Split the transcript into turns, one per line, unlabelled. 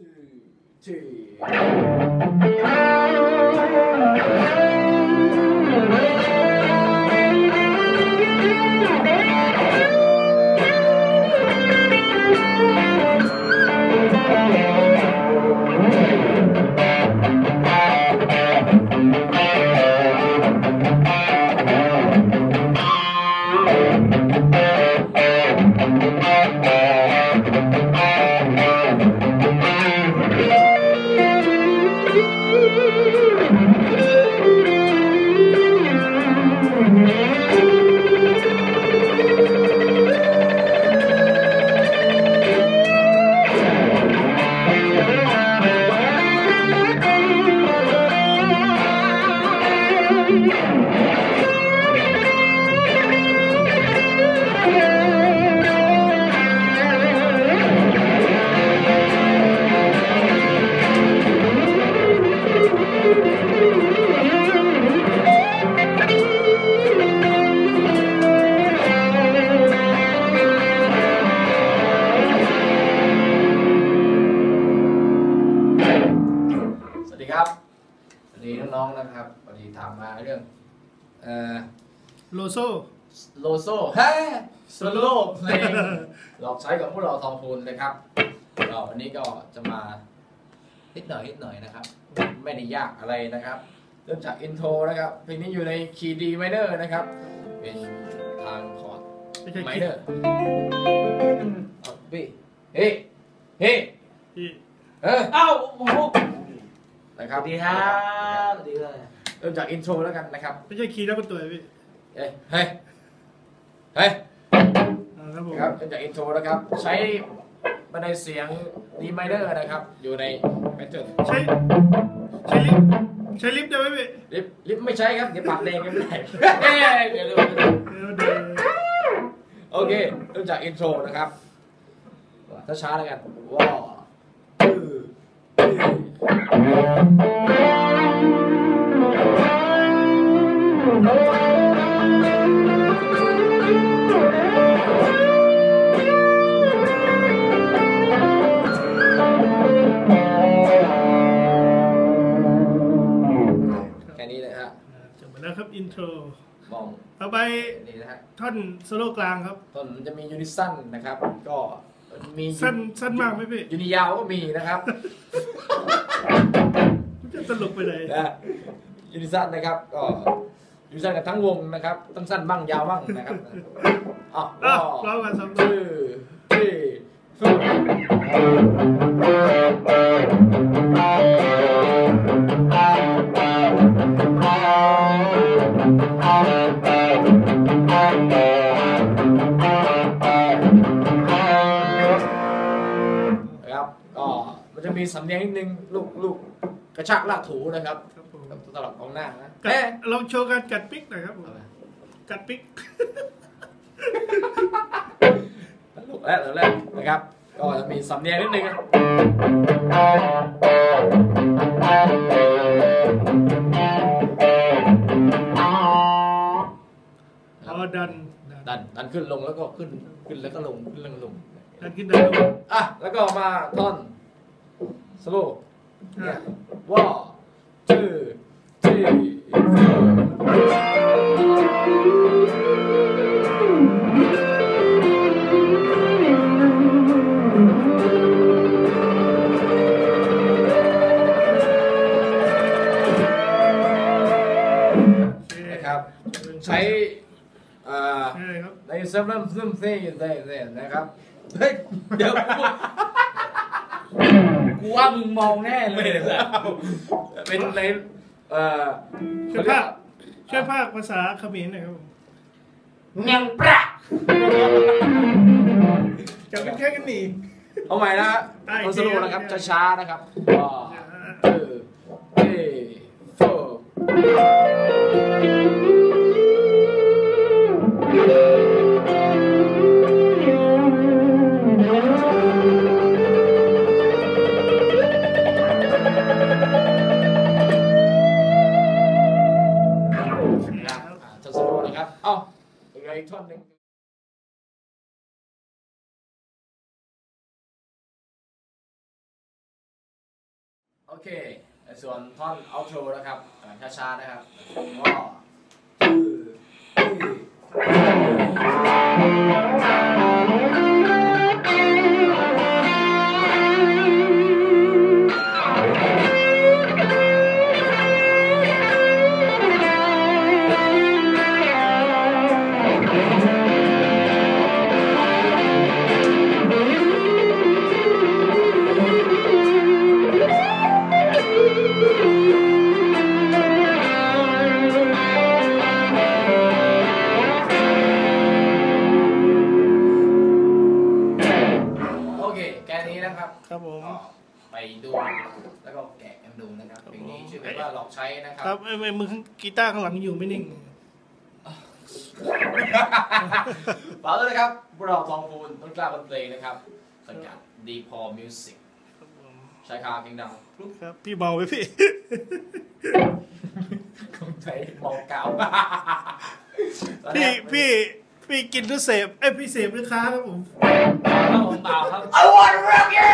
สวั ดีน้องๆนะครับพอดีถามมาเรื่องเอ่อ
โลโซ
โลโซ่เฮ้โซโล่เพลงหลอกใช้ของพวกเราทองพูนนะครับก็วันนี้ก็จะมานิดหน่อยนิดหน่อยนะครับ ไม่ได้ยากอะไรนะครับ เริ่มจากอินโทรนะครับเพลงนี้อยู่ในคีย์ดีไมเนอร์นะครับ เป็นทางคอร์ด
ไม่ใช่
ไม
คิด
เนอร์เอาพี่เฮ้เฮ้
ที่
เออ
เอ้าโอ้โห
นะครับ
สวัสดีครับสวัสดีครับ
เริ่มจากอินโทรแล้วกันนะครับ
ไม่ใช่คีย์แล้วก็ตัวพี่
เฮ้ย เฮ้ย เฮ้ย
อ่าครับผม
ครับเริ่มจากอินโทรนะครับ ใช้บันไดเสียงดีไมเนอร์นะครับ อยู่ในแพทเทิร์น
ใช้ใช้ลิฟต์ใช้ลิฟต์ได้ไหมพี่
ลิฟต์ลิฟต์ไม่ใช้ครับ เดี๋ยวปากแดงกันไม่ได้เอ้ยเดี๋ยวดู
เดี๋ยวเดี๋ยว
โอเคเริ่มจากอินโทรนะครับถ้าช้าๆแล้วกันว้าวตื้อตื้อ แค่นี้เลยฮะ
อ่าจบไปแล้วครับอินโทร
มอง
ต่อไป
นี่นะฮะ
ท่อนโซโล่กลางครับ
ต้นมันจะมียูนิซันนะครับ ก็มี
สั้นสั้นมากไหมพี่
ยูนิยาวก็มีนะครับ
มันจะตลกไปเลย
นะยูนิซันนะครับก็ยูนิซันกับทั้งวงนะครับต้องสั้นบ้างยาวบ้างนะครับอ๋อ
อะร้องกันสองตัว
ชื่อที่ฟูนะครับก็มันจะมีสำเนียงนิดนึงลูกลูกก ระชากลากถูนะครับ
ครับผม
สำหรับกองหน้านะ
กัด
เอ๊ะ
ลองโชว์การกัดปิ๊กหน่อยครับผมกัดปิ๊ก
ตลกแล้วตลกแล้วนะครับ ก็จะมีสำเนียงนิดนึงนะ
อ๋อดัน
ดันดันขึ้นลงแล้วก็ขึ้นขึ้นแล้วก็ลงขึ้นแล้วก็ลง
ดันขึ้นดันลง
อะ แล้วก็มาท่อนสโลว์
อะ
ว่าชื่อที่นะครับใช้อ่า
ใช่ครับ
ในเซิร์ฟเริ่มซึมซี่อยู่ได้เลยนะครับเฮ้ยเดี๋ยว กู
กูว่ามึงมองแน่เลย
เป็นในเอ่อ
ช่วยภาคช่วยภาคภาษาเขมรหน่อยครับผม
เงียงปะ
จะเป็นแค่กันหนี
เอาใหม่นะฮะ
ได้
เอาสโลว์นะครับ
จริง
ช้าๆนะครับก็ โอเค ส่วนท่อนเอาโทรนะครับช้าๆนะครับก็ ไปดูแล้วก็แกะกันดูนะครับเพลงนี้ชื่อเพลงว่าหลอกใช้นะครั
ครับไอ้ไอ้มือกีตาร์ข้างหลังอยู่ไม่นิ่ง
ฝากด้วยนะครับพวกเราทองพูนต้นกล้าบนเพลงนะครับสังกัดดีพอมิวสิก
ครับผม
ชายคาเพลงดังปุ๊บ
ครับ พี่เบาไปพี่
คงใจมองเก่า
พี่พี่พี่กินหรือเสพไอ้ยพี่เสพหรือค้าครับผม
ครับผมเปล่าครับ
I wanna rock you